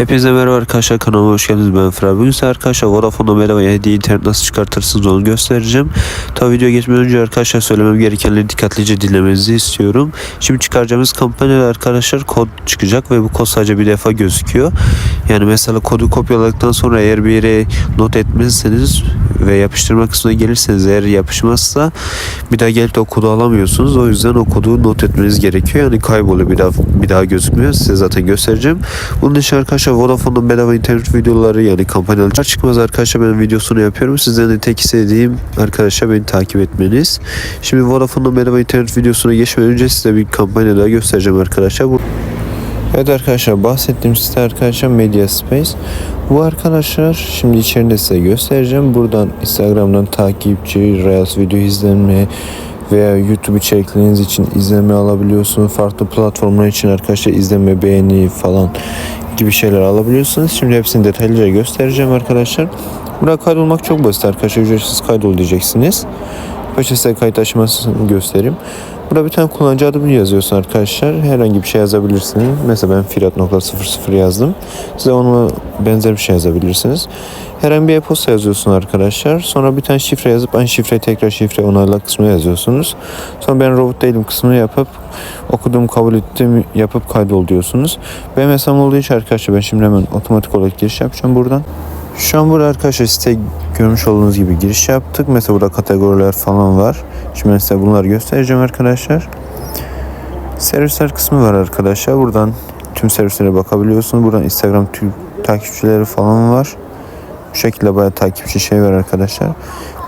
Hepinize merhaba arkadaşlar kanalıma hoş geldiniz ben Fırat. Bugün size arkadaşlar Vodafone'da bedava hediye internet nasıl çıkartırsınız onu göstereceğim. Tabi videoya geçmeden önce arkadaşlar söylemem gerekenleri dikkatlice dinlemenizi istiyorum. Şimdi çıkaracağımız kampanyada arkadaşlar kod çıkacak ve bu kod sadece bir defa gözüküyor. Yani mesela kodu kopyaladıktan sonra eğer bir yere not etmezseniz ve yapıştırma kısmına gelirseniz eğer yapışmazsa bir daha gelip de o kodu alamıyorsunuz. O yüzden o kodu not etmeniz gerekiyor. Yani kayboluyor bir daha bir daha gözükmüyor. Size zaten göstereceğim. Bunun için arkadaşlar Vodafone'un bedava internet videoları yani kampanyalar çıkmaz arkadaşlar ben videosunu yapıyorum. Sizden de tek istediğim arkadaşlar beni takip etmeniz. Şimdi Vodafone'un bedava internet videosuna geçmeden önce size bir kampanya daha göstereceğim arkadaşlar. Bu Evet arkadaşlar bahsettiğim site arkadaşlar Media Space. Bu arkadaşlar şimdi içerisinde size göstereceğim. Buradan Instagram'dan takipçi, Reels video izlenme veya YouTube içerikleriniz için izleme alabiliyorsunuz. Farklı platformlar için arkadaşlar izleme, beğeni falan gibi şeyler alabiliyorsunuz. Şimdi hepsini detaylıca göstereceğim arkadaşlar. Buraya kaydolmak çok basit arkadaşlar. Ücretsiz kaydol diyeceksiniz. Başta size kayıt aşamasını göstereyim. Burada bir tane kullanıcı adını yazıyorsun arkadaşlar. Herhangi bir şey yazabilirsiniz. Mesela ben firat.00 yazdım. Size ona benzer bir şey yazabilirsiniz. Herhangi bir e-posta yazıyorsun arkadaşlar. Sonra bir tane şifre yazıp aynı şifreyi tekrar şifre onayla kısmına yazıyorsunuz. Sonra ben robot değilim kısmını yapıp okudum kabul ettim yapıp kaydol diyorsunuz. Benim hesabım olduğu için arkadaşlar ben şimdi hemen otomatik olarak giriş yapacağım buradan. Şu an burada arkadaşlar site görmüş olduğunuz gibi giriş yaptık. Mesela burada kategoriler falan var. Şimdi size bunları göstereceğim arkadaşlar. Servisler kısmı var arkadaşlar. Buradan tüm servislere bakabiliyorsunuz. Buradan Instagram takipçileri falan var. Bu şekilde bayağı takipçi şey var arkadaşlar.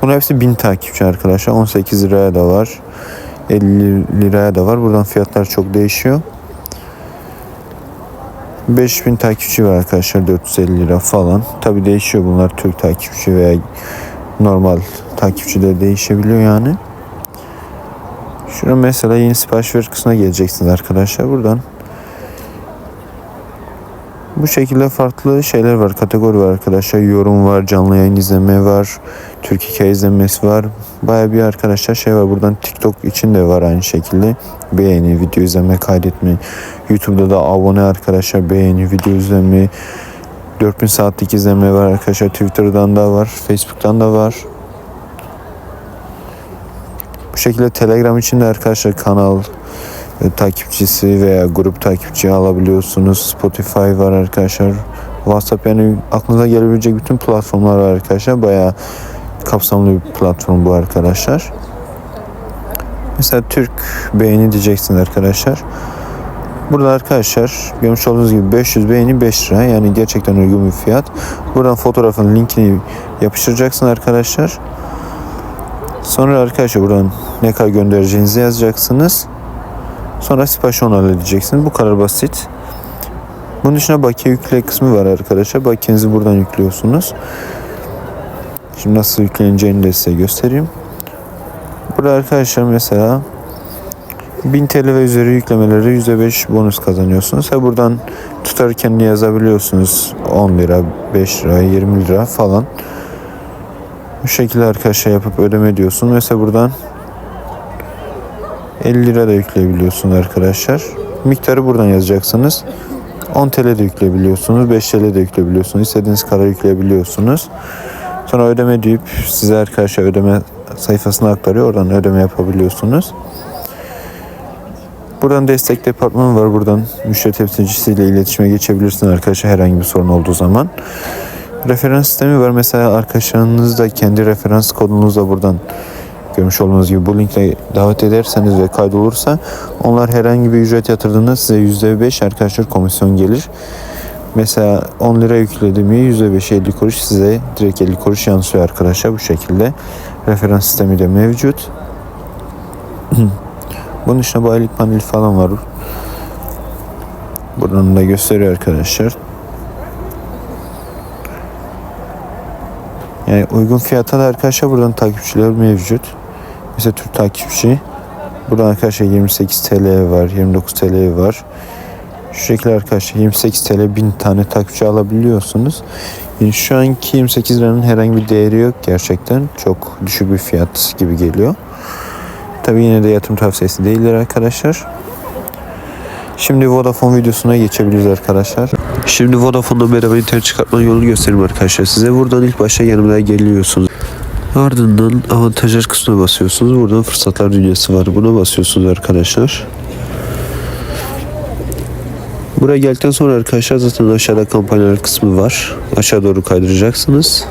Bunun hepsi 1000 takipçi arkadaşlar. 18 liraya da var. 50 liraya da var. Buradan fiyatlar çok değişiyor. 5000 takipçi var arkadaşlar 450 lira falan. Tabi değişiyor bunlar Türk takipçi veya normal takipçi de değişebiliyor yani. Şuna mesela yeni sipariş ver kısmına geleceksiniz arkadaşlar buradan. Bu şekilde farklı şeyler var, kategori var arkadaşlar. Yorum var, canlı yayın izleme var, Türk hikaye izlemesi var. Baya bir arkadaşlar şey var. Buradan TikTok için de var aynı şekilde. Beğeni, video izleme, kaydetme. YouTube'da da abone arkadaşlar beğeni, video izleme. 4000 saatlik izleme var arkadaşlar. Twitter'dan da var, Facebook'tan da var. Bu şekilde Telegram için de arkadaşlar kanal takipçisi veya grup takipçi alabiliyorsunuz. Spotify var arkadaşlar. WhatsApp yani aklınıza gelebilecek bütün platformlar var arkadaşlar. Bayağı kapsamlı bir platform bu arkadaşlar. Mesela Türk beğeni diyeceksiniz arkadaşlar. Burada arkadaşlar görmüş olduğunuz gibi 500 beğeni 5 lira yani gerçekten uygun bir fiyat. Buradan fotoğrafın linkini yapıştıracaksın arkadaşlar. Sonra arkadaşlar buradan ne kadar göndereceğinizi yazacaksınız. Sonra sipariş onu halledeceksiniz. Bu kadar basit. Bunun dışında bakiye yükle kısmı var arkadaşlar. Bakiyenizi buradan yüklüyorsunuz. Şimdi nasıl yükleneceğini de size göstereyim. Burada arkadaşlar mesela 1000 TL ve üzeri yüklemeleri %5 bonus kazanıyorsunuz. Ve buradan tutarken yazabiliyorsunuz 10 lira, 5 lira, 20 lira falan. Bu şekilde arkadaşlar yapıp ödeme ediyorsun. Mesela buradan 50 lira da yükleyebiliyorsunuz arkadaşlar. Miktarı buradan yazacaksınız. 10 TL de yükleyebiliyorsunuz. 5 TL de yükleyebiliyorsunuz. İstediğiniz kadar yükleyebiliyorsunuz. Sonra ödeme deyip size arkadaşlar ödeme sayfasına aktarıyor. Oradan ödeme yapabiliyorsunuz. Buradan destek departmanı var. Buradan müşteri temsilcisiyle iletişime geçebilirsiniz arkadaşlar herhangi bir sorun olduğu zaman. Referans sistemi var. Mesela arkadaşlarınız da kendi referans kodunuzla buradan görmüş olduğunuz gibi bu linkle davet ederseniz ve kaydolursa onlar herhangi bir ücret yatırdığında size %5 arkadaşlar komisyon gelir. Mesela 10 lira yükledim %5 50 kuruş size direkt 50 kuruş yansıyor arkadaşlar bu şekilde. Referans sistemi de mevcut. Bunun dışında bayilik paneli falan var. Buradan da gösteriyor arkadaşlar. Yani uygun fiyata da arkadaşlar buradan takipçiler mevcut. Mesela Türk takipçi. Buradan arkadaşlar 28 TL var, 29 TL var. Şu şekilde arkadaşlar 28 TL 1000 tane takipçi alabiliyorsunuz. Yani şu anki 28 liranın herhangi bir değeri yok gerçekten. Çok düşük bir fiyat gibi geliyor. Tabii yine de yatırım tavsiyesi değildir arkadaşlar. Şimdi Vodafone videosuna geçebiliriz arkadaşlar. Şimdi Vodafone'dan merhaba internet çıkartma yolunu göstereyim arkadaşlar size. Buradan ilk başta yanımda geliyorsunuz. Ardından avantajlar kısmına basıyorsunuz. Buradan fırsatlar dünyası var. Buna basıyorsunuz arkadaşlar. Buraya geldikten sonra arkadaşlar zaten aşağıda kampanyalar kısmı var. Aşağı doğru kaydıracaksınız.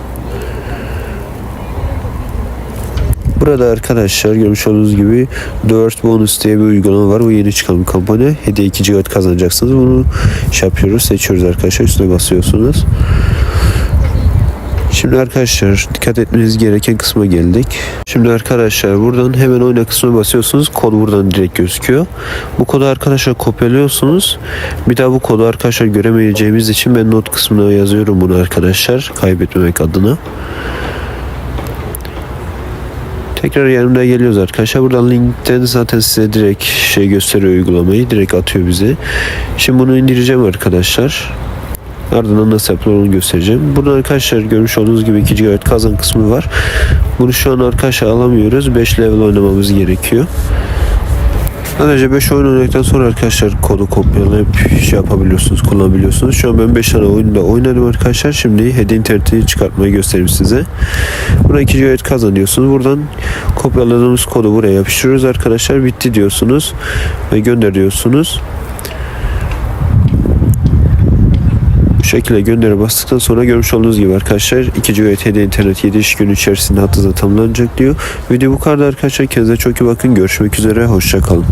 Burada arkadaşlar görmüş olduğunuz gibi 4 bonus diye bir uygulama var. Bu yeni çıkan bir kampanya. Hediye 2 GB kazanacaksınız. Bunu şey yapıyoruz, seçiyoruz arkadaşlar. Üstüne basıyorsunuz. Şimdi arkadaşlar dikkat etmeniz gereken kısma geldik. Şimdi arkadaşlar buradan hemen oyna kısmına basıyorsunuz. Kod buradan direkt gözüküyor. Bu kodu arkadaşlar kopyalıyorsunuz. Bir daha bu kodu arkadaşlar göremeyeceğimiz için ben not kısmına yazıyorum bunu arkadaşlar. Kaybetmemek adına. Tekrar yanımda geliyoruz arkadaşlar. Buradan linkten zaten size direkt şey gösteriyor uygulamayı. Direkt atıyor bize. Şimdi bunu indireceğim arkadaşlar. Ardından nasıl yapılır onu göstereceğim. Burada arkadaşlar görmüş olduğunuz gibi 2 GB kazan kısmı var. Bunu şu an arkadaşlar alamıyoruz. 5 level oynamamız gerekiyor. Sadece 5 oyun oynadıktan sonra arkadaşlar kodu kopyalayıp şey yapabiliyorsunuz, kullanabiliyorsunuz. Şu an ben 5 tane oyunda oynadım arkadaşlar. Şimdi hediye interneti çıkartmayı göstereyim size. Buna 2 GB kazanıyorsunuz. Buradan kopyaladığımız kodu buraya yapıştırıyoruz arkadaşlar. Bitti diyorsunuz ve gönder diyorsunuz. Bu şekilde göndere bastıktan sonra görmüş olduğunuz gibi arkadaşlar 2 GB hediye internet 7 iş günü içerisinde hattınıza tamamlanacak diyor. Video bu kadar arkadaşlar. Kendinize çok iyi bakın. Görüşmek üzere. Hoşçakalın.